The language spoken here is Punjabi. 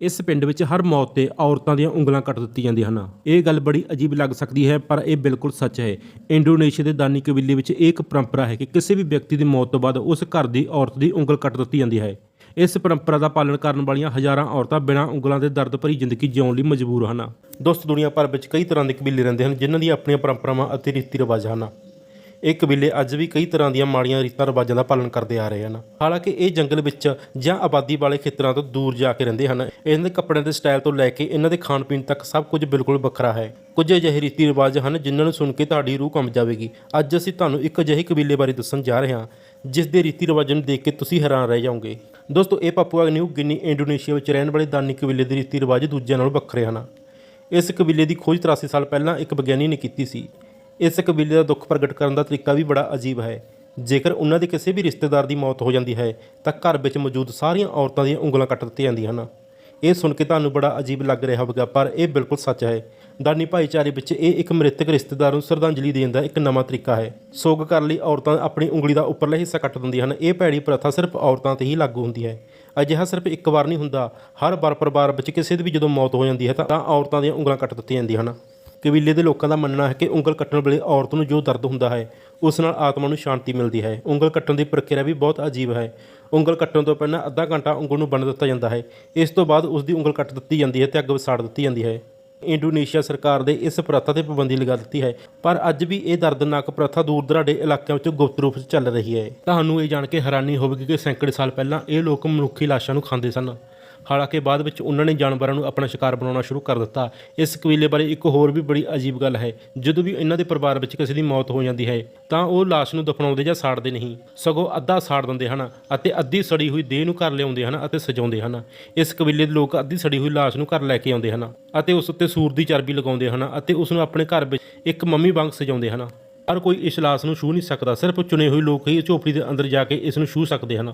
ਇਸ ਪਿੰਡ ਵਿੱਚ ਹਰ ਮੌਤ ਤੇ ਔਰਤਾਂ ਦੀਆਂ ਉਂਗਲਾਂ ਕੱਟ ਦਿੱਤੀ ਜਾਂਦੀਆਂ ਹਨ। ਇਹ ਗੱਲ ਬੜੀ ਅਜੀਬ ਲੱਗ ਸਕਦੀ ਹੈ, ਪਰ ਇਹ ਬਿਲਕੁਲ ਸੱਚ ਹੈ। ਇੰਡੋਨੇਸ਼ੀਆ ਦੇ ਦਾਨੀ ਕਬੀਲੇ ਵਿੱਚ ਇਹ ਇੱਕ ਪਰੰਪਰਾ ਹੈ ਕਿ ਕਿਸੇ ਵੀ ਵਿਅਕਤੀ ਦੀ ਮੌਤ ਤੋਂ ਬਾਅਦ ਉਸ ਘਰ ਦੀ ਔਰਤ ਦੀ ਉਂਗਲ ਕੱਟ ਦਿੱਤੀ ਜਾਂਦੀ ਹੈ। ਇਸ ਪਰੰਪਰਾ ਦਾ ਪਾਲਣ ਕਰਨ ਵਾਲੀਆਂ ਹਜ਼ਾਰਾਂ ਔਰਤਾਂ ਬਿਨਾਂ ਉਂਗਲਾਂ ਦੇ ਦਰਦ ਭਰੀ ਜ਼ਿੰਦਗੀ ਜਿਉਣ ਲਈ ਮਜਬੂਰ ਹਨ। ਦੋਸਤ, ਦੁਨੀਆ ਭਰ ਵਿੱਚ ਕਈ ਤਰ੍ਹਾਂ ਦੇ ਕਬੀਲੇ ਰਹਿੰਦੇ ਹਨ, ਜਿਨ੍ਹਾਂ ਦੀਆਂ ਆਪਣੀਆਂ ਪਰੰਪਰਾਵਾਂ ਅਤੇ ਰੀਤੀ ਰਿਵਾਜ ਹਨ। ਇਹ ਕਬੀਲੇ ਅੱਜ ਵੀ ਕਈ ਤਰ੍ਹਾਂ ਦੀਆਂ ਮਾੜੀਆਂ ਰੀਤਾਂ ਰਿਵਾਜਾਂ ਦਾ ਪਾਲਣ ਕਰਦੇ ਆ ਰਹੇ ਹਨ। ਹਾਲਾਂਕਿ ਇਹ ਜੰਗਲ ਵਿੱਚ ਜਾਂ ਆਬਾਦੀ ਵਾਲੇ ਖੇਤਰਾਂ ਤੋਂ ਦੂਰ ਜਾ ਕੇ ਰਹਿੰਦੇ ਹਨ। ਇਹਨਾਂ ਦੇ ਕੱਪੜਿਆਂ ਦੇ ਸਟਾਈਲ ਤੋਂ ਲੈ ਕੇ ਇਹਨਾਂ ਦੇ ਖਾਣ ਪੀਣ ਤੱਕ ਸਭ ਕੁਝ ਬਿਲਕੁਲ ਵੱਖਰਾ ਹੈ। ਕੁਝ ਅਜਿਹੇ ਰੀਤੀ ਰਿਵਾਜ ਹਨ ਜਿਨ੍ਹਾਂ ਨੂੰ ਸੁਣ ਕੇ ਤੁਹਾਡੀ ਰੂਹ ਕੰਬ ਜਾਵੇਗੀ। ਅੱਜ ਅਸੀਂ ਤੁਹਾਨੂੰ ਇੱਕ ਅਜਿਹੇ ਕਬੀਲੇ ਬਾਰੇ ਦੱਸਣ ਜਾ ਰਹੇ ਹਾਂ, ਜਿਸ ਦੇ ਰੀਤੀ ਰਿਵਾਜਾਂ ਨੂੰ ਦੇਖ ਕੇ ਤੁਸੀਂ ਹੈਰਾਨ ਰਹਿ ਜਾਓਗੇ। ਦੋਸਤੋ, ਇਹ ਪਾਪੂਆ ਨਿਊ ਗਿਨੀ, ਇੰਡੋਨੇਸ਼ੀਆ ਵਿੱਚ ਰਹਿਣ ਵਾਲੇ ਦਾਨੀ ਕਬੀਲੇ ਦੇ ਰੀਤੀ ਰਿਵਾਜ ਦੂਜਿਆਂ ਨਾਲੋਂ ਵੱਖਰੇ ਹਨ। ਇਸ ਕਬੀਲੇ ਦੀ ਖੋਜ 83 ਸਾਲ ਪਹਿਲਾਂ ਇੱਕ ਵਿਗਿਆਨੀ ਨੇ ਕੀਤੀ ਸੀ। ਇਸ ਕਬੀਲੇ ਦਾ ਦੁੱਖ ਪ੍ਰਗਟ ਕਰਨ ਦਾ ਤਰੀਕਾ ਵੀ ਬੜਾ ਅਜੀਬ ਹੈ। ਜੇਕਰ ਉਹਨਾਂ ਦੇ ਕਿਸੇ ਵੀ ਰਿਸ਼ਤੇਦਾਰ ਦੀ ਮੌਤ ਹੋ ਜਾਂਦੀ ਹੈ, ਤਾਂ ਘਰ ਵਿੱਚ ਮੌਜੂਦ ਸਾਰੀਆਂ ਔਰਤਾਂ ਦੀਆਂ ਉਂਗਲਾਂ ਕੱਟ ਦਿੱਤੀਆਂ ਜਾਂਦੀਆਂ ਹਨ। ਇਹ ਸੁਣ ਕੇ ਤੁਹਾਨੂੰ ਬੜਾ ਅਜੀਬ ਲੱਗ ਰਿਹਾ ਹੋਵੇਗਾ, ਪਰ ਇਹ ਬਿਲਕੁਲ ਸੱਚ ਹੈ। ਦਾਨੀ ਭਾਈਚਾਰੇ ਵਿੱਚ ਇਹ ਇੱਕ ਮ੍ਰਿਤਕ ਰਿਸ਼ਤੇਦਾਰ ਨੂੰ ਸ਼ਰਧਾਂਜਲੀ ਦੇਣ ਦਾ ਇੱਕ ਨਵਾਂ ਤਰੀਕਾ ਹੈ। ਸੋਗ ਕਰਨ ਲਈ ਔਰਤਾਂ ਆਪਣੀ ਉਂਗਲੀ ਦਾ ਉੱਪਰਲਾ ਹਿੱਸਾ ਕੱਟ ਦਿੰਦੀਆਂ ਹਨ। ਇਹ ਭੈੜੀ ਪ੍ਰਥਾ ਸਿਰਫ ਔਰਤਾਂ ਤੇ ਹੀ ਲਾਗੂ ਹੁੰਦੀ ਹੈ। ਅਜਿਹਾ ਸਿਰਫ ਇੱਕ ਵਾਰ ਨਹੀਂ ਹੁੰਦਾ। ਹਰ ਵਾਰ ਪਰਿਵਾਰ ਵਿੱਚ ਕਿਸੇ ਦੀ ਵੀ ਜਦੋਂ ਮੌਤ ਹੋ ਜਾਂਦੀ ਹੈ ਤਾਂ ਔਰਤਾਂ ਦੀਆਂ ਉਂਗਲਾਂ ਕੱਟ ਦਿੱਤੀਆਂ ਜਾਂਦੀਆਂ ਹਨ। ਕਬੀਲੇ ਦੇ ਲੋਕਾਂ ਦਾ ਮੰਨਣਾ ਹੈ ਕਿ ਉਂਗਲ ਕੱਟਣ ਵੇਲੇ ਔਰਤ ਨੂੰ ਜੋ ਦਰਦ ਹੁੰਦਾ ਹੈ, ਉਸ ਨਾਲ ਆਤਮਾ ਨੂੰ ਸ਼ਾਂਤੀ ਮਿਲਦੀ ਹੈ। ਉਂਗਲ ਕੱਟਣ ਦੀ ਪ੍ਰਕਿਰਿਆ ਵੀ ਬਹੁਤ ਅਜੀਬ ਹੈ। ਉਂਗਲ ਕੱਟਣ ਤੋਂ ਪਹਿਲਾਂ ਅੱਧਾ ਘੰਟਾ ਉਂਗਲ ਨੂੰ ਬੰਨ ਦਿੱਤਾ ਜਾਂਦਾ ਹੈ। ਇਸ ਤੋਂ ਬਾਅਦ ਉਸ ਦੀ ਉਂਗਲ ਕੱਟ ਦਿੱਤੀ ਜਾਂਦੀ ਹੈ ਤੇ ਅੱਗ ਵਸਾੜ ਦਿੱਤੀ ਜਾਂਦੀ ਹੈ। ਇੰਡੋਨੇਸ਼ੀਆ ਸਰਕਾਰ ਦੇ ਇਸ ਪ੍ਰਥਾ ਤੇ ਪਾਬੰਦੀ ਲਗਾ ਦਿੱਤੀ ਹੈ। ਪਰ ਅੱਜ ਵੀ ਇਹ ਦਰਦਨਾਕ ਪ੍ਰਥਾ ਦੂਰ ਦਰਾਡੇ ਇਲਾਕਿਆਂ ਵਿੱਚ ਗੁਪਤ ਰੂਪ ਵਿੱਚ ਚੱਲ ਰਹੀ ਹੈ। ਤੁਹਾਨੂੰ ਇਹ ਜਾਣ ਕੇ ਹੈਰਾਨੀ ਹੋਵੇਗੀ ਕਿ ਸੈਂਕੜੇ ਸਾਲ ਪਹਿਲਾਂ ਇਹ ਲੋਕ ਮਨੁੱਖੀ ਲਾਸ਼ਾਂ ਨੂੰ ਖਾਂਦੇ ਸਨ। ਹਾਲਾਂਕਿ ਬਾਅਦ ਵਿੱਚ ਉਹਨਾਂ ਨੇ ਜਾਨਵਰਾਂ ਨੂੰ ਆਪਣਾ ਸ਼ਿਕਾਰ ਬਣਾਉਣਾ ਸ਼ੁਰੂ ਕਰ ਦਿੱਤਾ। ਇਸ ਕਬੀਲੇ ਬਾਰੇ ਇੱਕ ਹੋਰ ਵੀ ਬੜੀ ਅਜੀਬ ਗੱਲ ਹੈ, ਜਦੋਂ ਵੀ ਇਹਨਾਂ ਦੇ ਪਰਿਵਾਰ ਵਿੱਚ ਕਿਸੇ ਦੀ ਮੌਤ ਹੋ ਜਾਂਦੀ ਹੈ, ਤਾਂ ਉਹ ਲਾਸ਼ ਨੂੰ ਦਫਨਾਉਂਦੇ ਜਾਂ ਸਾੜਦੇ ਨਹੀਂ। ਸਗੋਂ ਅੱਧਾ ਸਾੜ ਦਿੰਦੇ ਹਨ ਅਤੇ ਅੱਧੀ ਸੜੀ ਹੋਈ ਦੇਹ ਨੂੰ ਘਰ ਲਿਆਉਂਦੇ ਹਨ ਅਤੇ ਸਜਾਉਂਦੇ ਹਨ। ਇਸ ਕਬੀਲੇ ਦੇ ਲੋਕ ਅੱਧੀ ਸੜੀ ਹੋਈ ਲਾਸ਼ ਨੂੰ ਘਰ ਲੈ ਕੇ ਆਉਂਦੇ ਹਨ ਅਤੇ ਉਸ ਉੱਤੇ ਸੂਰ ਦੀ ਚਰਬੀ ਲਗਾਉਂਦੇ ਹਨ ਅਤੇ ਉਸ ਨੂੰ ਆਪਣੇ ਘਰ ਵਿੱਚ ਇੱਕ ਮੰਮੀ ਵਾਂਗ ਸਜਾਉਂਦੇ ਹਨ। ਹਰ ਕੋਈ ਇਸ ਲਾਸ਼ ਨੂੰ ਛੂਹ ਨਹੀਂ ਸਕਦਾ, ਸਿਰਫ ਚੁਣੇ ਹੋਏ ਲੋਕ ਹੀ ਝੋਪੜੀ ਦੇ ਅੰਦਰ ਜਾ ਕੇ ਇਸ ਨੂੰ ਛੂਹ ਸਕਦੇ ਹਨ।